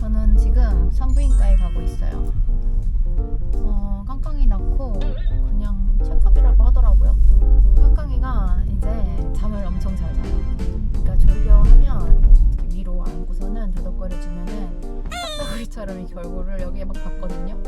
저는 지금 산부인과에 가고 있어요. 어, 깡깡이 낳고 그냥 체크업이라고 하더라고요. 깡깡이가 이제 잠을 엄청 잘 자요. 그러니까 졸려하면 위로 안고서는 더덕거려 주면은 딱따구리처럼 이렇게 얼굴을 여기에 막 박거든요.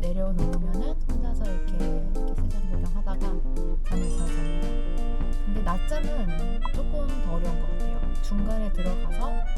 내려놓으면은 혼자서 이렇게 이렇게 세상 구경하다가 잠을 잘 잡니다. 근데 낮잠은 조금 더 어려운 것 같아요. 중간에 들어가서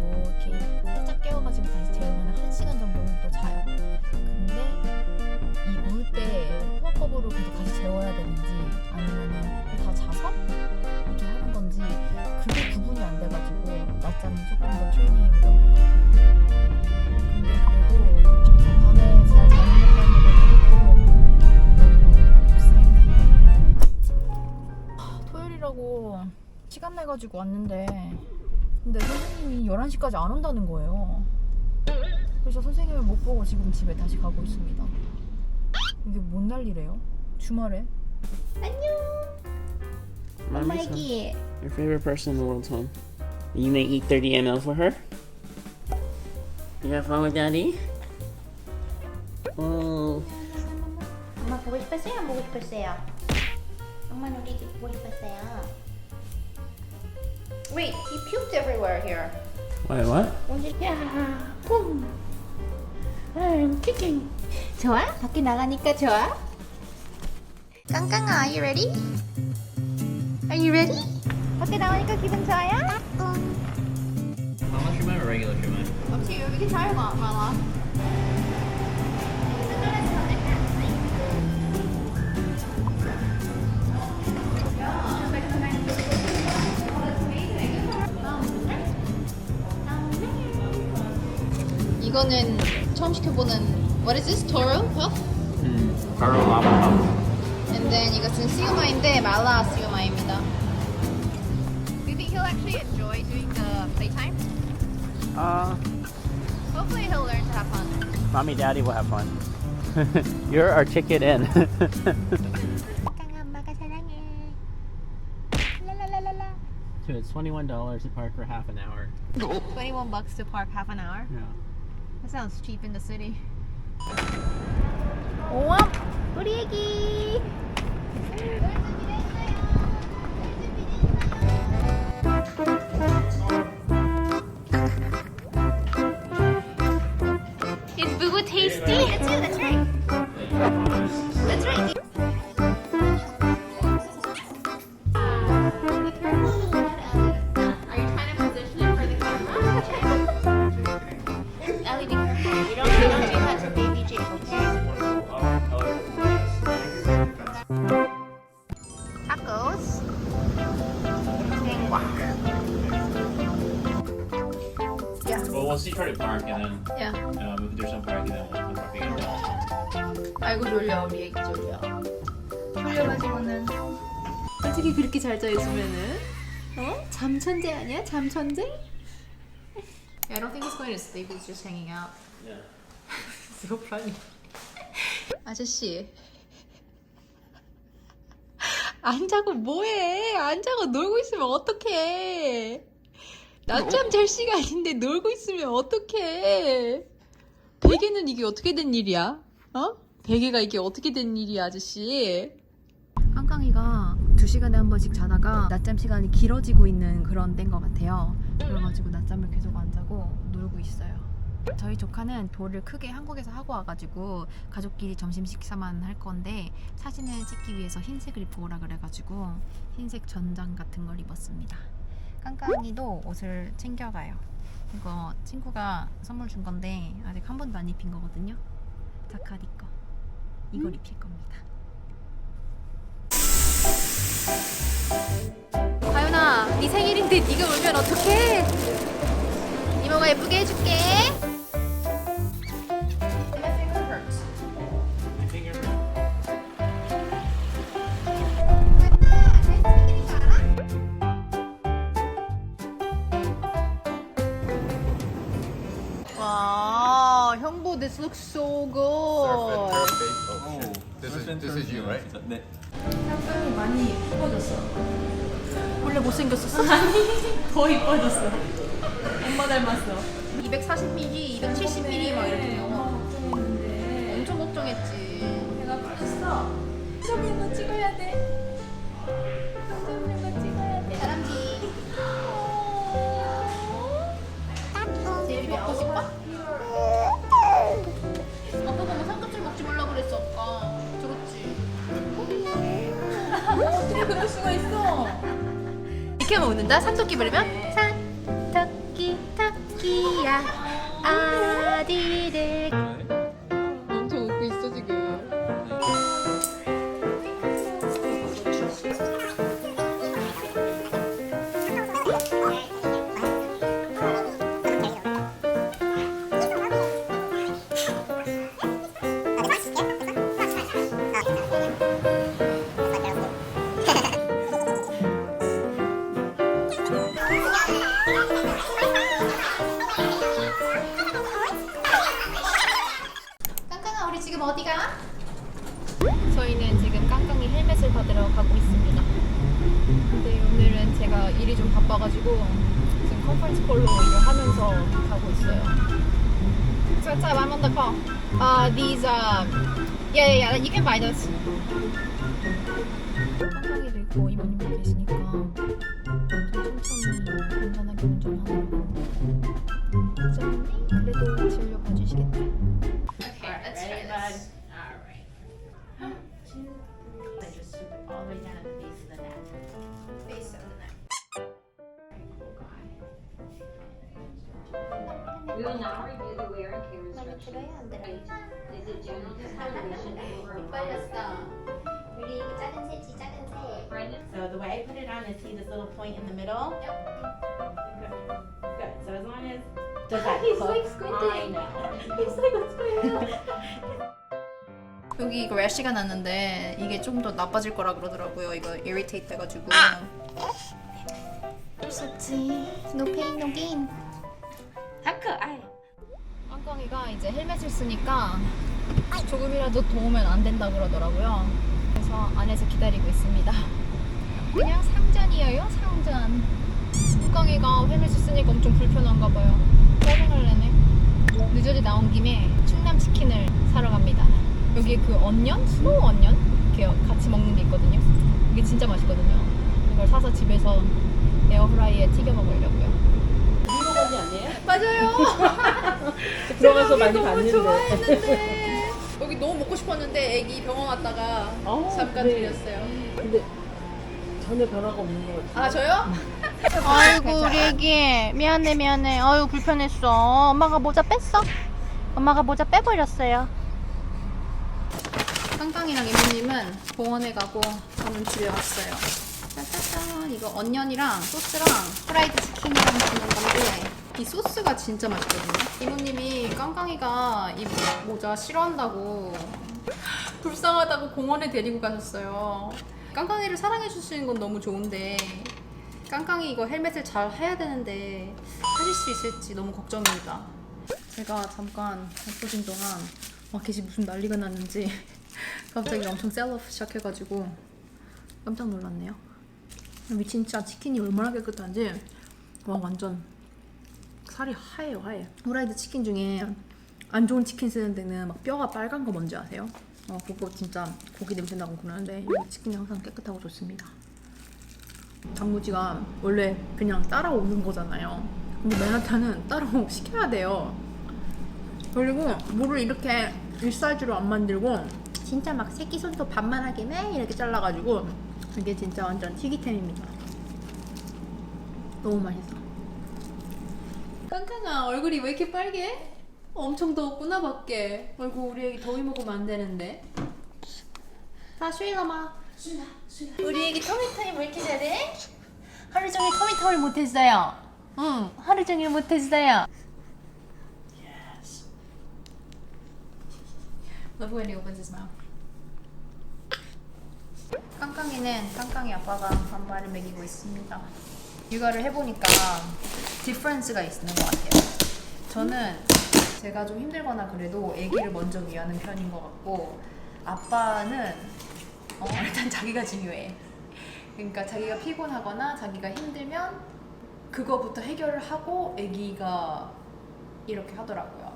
만져주고 이렇게 살짝 깨워가지고 다시 재우면 한 시간 정도는 또 자요. 근데 이 울 때 호흡법으로 계속 다시 재워야 되는지 아니면은 다 자서 이렇게 하는 건지 그게 구분이 안 돼가지고 낮잠이 조금 더 트레이닝이 어려운 것. 근데 그래도 밤에 잘 자는 것만으로도 좋습니다. 하, 토요일이라고 시간 내가지고 왔는데 근데 선생님이 11시까지 안 온다는 거예요. 그래서 선생님을 못 보고 지금 집에 다시 가고 있습니다. 이게 뭔 난리래요? 주말에? Mommy's home. Maggie. Your favorite person in the world's home. You may eat 30 ml for her. You have fun with daddy? Oh, 엄마 보고 싶었어요? 안 보고 싶었어요? 엄마 우리 보고 싶었어요. Wait, he puked everywhere here. wait, what? 오늘 야, 뿜. I'm kicking. 좋아? 밖에 나가니까 좋아? 깡깡아, are you ready? Are you ready? 밖에 나오니까 기분 좋아요? How much shrimp or regular shrimp? Up to you. We can try them, Mama. 이거는 처음 시켜보는 What is this? Toro puff? Mm. Taro lava puff. And then 이것은 시우마인데 말라 시우마입니다. Do you think he'll actually enjoy doing the playtime? Uh, Hopefully he'll learn to have fun. mommy, daddy will have fun. You're our ticket in. 깡깡아, 엄마가 사랑해. 랄랄랄랄라. so it's $21 to park for half an hour. 21 bucks to park half an hour. Yeah. That sounds cheap in the city. Whoop! 오암 솔직히 그렇게 잘자 있으면은 어? 잠천재 아니야? 잠천재? I don't think he's going to sleep. He's just hanging out. Yeah. So funny. 아저씨. 안 자고 뭐해? 안 자고 놀고 있으면 어떡해? 낮잠 잘 시간인데 놀고 있으면 어떡해? 베개는 이게 어떻게 된 일이야? 어? 베개가 이게 어떻게 된 일이야, 아저씨? 깡깡이가 두 시간에 한 번씩 자다가 낮잠 시간이 길어지고 있는 그런 때인 것 같아요. 그래가지고 낮잠을 계속 안 자고 놀고 있어요. 저희 조카는 돌을 크게 한국에서 하고 와가지고 가족끼리 점심 식사만 할 건데 사진을 찍기 위해서 흰색을 입고 오라 그래가지고 흰색 전장 같은 걸 입었습니다. 깡깡이도 옷을 챙겨가요. 이거 친구가 선물 준 건데 아직 한 번도 안 입힌 거거든요. 자카리 거. 이걸 입힐 겁니다. 가윤아, 네 생일인데 네가 울면 어떡해? 이모가 예쁘게 해줄게. Wow, 형부, this looks so good. Oh, this is this is you, right? 깡깡이 많이 이뻐졌어. 원래 못생겼었어? 아니, 더 이뻐졌어. 엄마 닮았어. 240ml, 270ml 막 이렇게 나와. 엄청 걱정했지. 내가 있는 거 찍어야 돼. 거 찍어야 돼. 다람쥐. 제일 먹고 싶어? 먹는다? 산토끼 부르면? 토끼 토끼야 어디를 지금 어디가? 저희는 지금 깡깡이 헬멧을 받으러 가고 있습니다. 근데 오늘은 제가 일이 좀 바빠가지고 지금 컨퍼런스 콜로 일을 하면서 가고 있어요. So what's up? I'm on these, uh, yeah, yeah, yeah, you can buy those. 깡깡이도 있고 이모님도 계시니까 Is it general discoloration or 우리 작은 새지 작은 새? So the way I put it on is see this little point in the middle? Yep. Good. Good. So as long as does that He's hook? like squinting. I know. He's like what's going on? 여기 이거 래시가 났는데 이게 좀 더 나빠질 거라 그러더라고요. 이거 irritate 돼가지고. 좋지 No pain no gain 깡깡이가 이제 헬멧을 쓰니까 조금이라도 도우면 안 된다 그러더라고요. 그래서 안에서 기다리고 있습니다. 그냥 상전이에요, 상전. 깡깡이가 헬멧을 쓰니까 엄청 불편한가 봐요. 짜증을 내네. 늦어지 나온 김에 충남 치킨을 사러 갑니다. 여기 그 언년? 스노우 언년? 이렇게 같이 먹는 게 있거든요. 이게 진짜 맛있거든요. 이걸 사서 집에서 에어프라이에 튀겨 먹으려고요. 않니에요? 맞아요. 들어가서 많이 봤는데. 좋아했는데 여기 너무 먹고 싶었는데 애기 병원 왔다가 어, 잠깐 네. 들렸어요. 근데 전혀 변화가 없는 것 같아요. 아 저요? 아이고 우리 애기 미안해 미안해. 아유 불편했어. 엄마가 모자 뺐어. 엄마가 모자 빼버렸어요. 깡깡이랑 이모님은 공원에 가고 저는 집에 왔어요. 짜자잔 이거 언년이랑 소스랑 프라이드 치킨이랑 주는 건데 이 소스가 진짜 맛있거든요. 이모님이 깡깡이가 이 모자 싫어한다고 불쌍하다고 공원에 데리고 가셨어요. 깡깡이를 사랑해 주시는 건 너무 좋은데 깡깡이 이거 헬멧을 잘 해야 되는데 하실 수 있을지 너무 걱정입니다. 제가 잠깐 바쁘신 동안 와 계시 무슨 난리가 났는지 갑자기 엄청 셀러프 시작해가지고 깜짝 놀랐네요. 미친 진짜 치킨이 얼마나 깨끗한지 와 완전 살이 하얘요 하얘. 후라이드 치킨 중에 안 좋은 치킨 쓰는 데는 막 뼈가 빨간 거 뭔지 아세요? 어 그거 진짜 고기 냄새 나고 그러는데 이 치킨이 항상 깨끗하고 좋습니다. 단무지가 원래 그냥 따라오는 거잖아요. 근데 맨하탄은 따로 시켜야 돼요. 그리고 물을 이렇게 일사이즈로 안 만들고 진짜 막 새끼 손톱 반만하게 매 이렇게 잘라가지고 이게 진짜 완전 튀기템입니다. 너무 맛있어. 깡깡아 얼굴이 왜 이렇게 빨개? 엄청 더웠구나 밖에. 아이고 우리 애기 더위 먹으면 안 되는데. 다 쉬어마. 우리 애기 터미 타임 왜 이렇게 잘해? 하루 종일 터미 타임을 못했어요. 응, 하루 종일 못했어요. Love when he opens his mouth. 깡깡이는 깡깡이 아빠가 반발을 먹이고 있습니다. 육아를 해보니까 디퍼런스가 있는 것 같아요. 저는 제가 좀 힘들거나 그래도 아기를 먼저 위하는 편인 것 같고 아빠는 어, 일단 자기가 중요해. 그러니까 자기가 피곤하거나 자기가 힘들면 그거부터 해결을 하고 아기가 이렇게 하더라고요.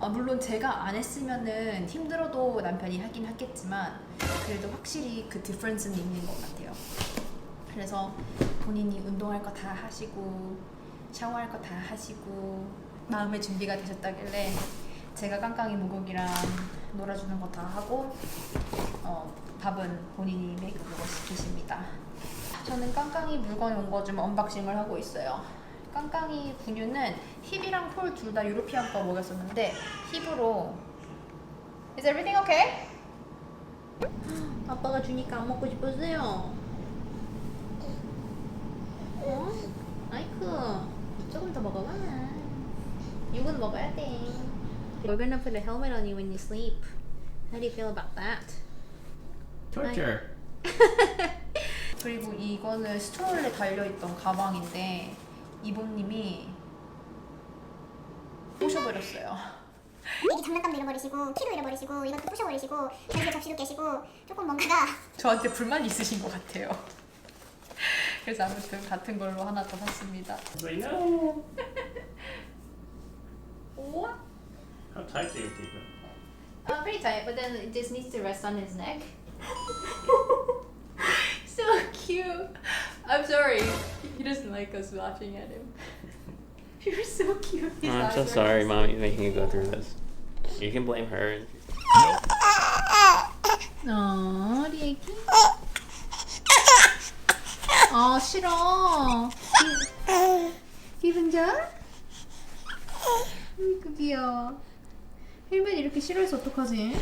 아, 물론 제가 안 했으면은 힘들어도 남편이 하긴 하겠지만 그래도 확실히 그 디퍼런스는 있는 것 같아요. 그래서 본인이 운동할 거 다 하시고 샤워할 거 다 하시고 마음의 준비가 되셨다길래 제가 깡깡이 무국이랑 놀아주는 거 다 하고 어, 밥은 본인이 메이크업으로 시키십니다. 저는 깡깡이 물건 온 거 좀 언박싱을 하고 있어요. 깡깡이 분유는 힙이랑 폴 둘 다 유로피안 거 먹였었는데 힙으로 Is everything okay? 아빠가 주니까 안 먹고 싶었어요. 어? 아이쿠, 조금 더 먹어봐. 이건 먹어야 돼. We're gonna put a helmet on you when you sleep. How do you feel about that? Torture. 그리고 이거는 스트롤에 달려있던 가방인데 이모님이 부셔버렸어요. 애기 장난감도 잃어버리시고 키도 잃어버리시고 이것도 부셔버리시고 전세 접시도 깨시고 조금 뭔가 저한테 불만 있으신 것 같아요. 그래서 아무튼 같은 걸로 하나 더 샀습니다. Wait, no. What? How tight do you keep it? Uh, pretty tight, but then it just needs to rest on his neck. So cute. I'm sorry. He doesn't like us laughing at him. You're so cute. His Oh, I'm eyes so are sorry, so mommy's making you go through this. You can blame her. 어, 우 어, 싫어. 기- 기분 좋아? 아이고 귀여워. 헬멧 이렇게 싫어해서 어떡하지?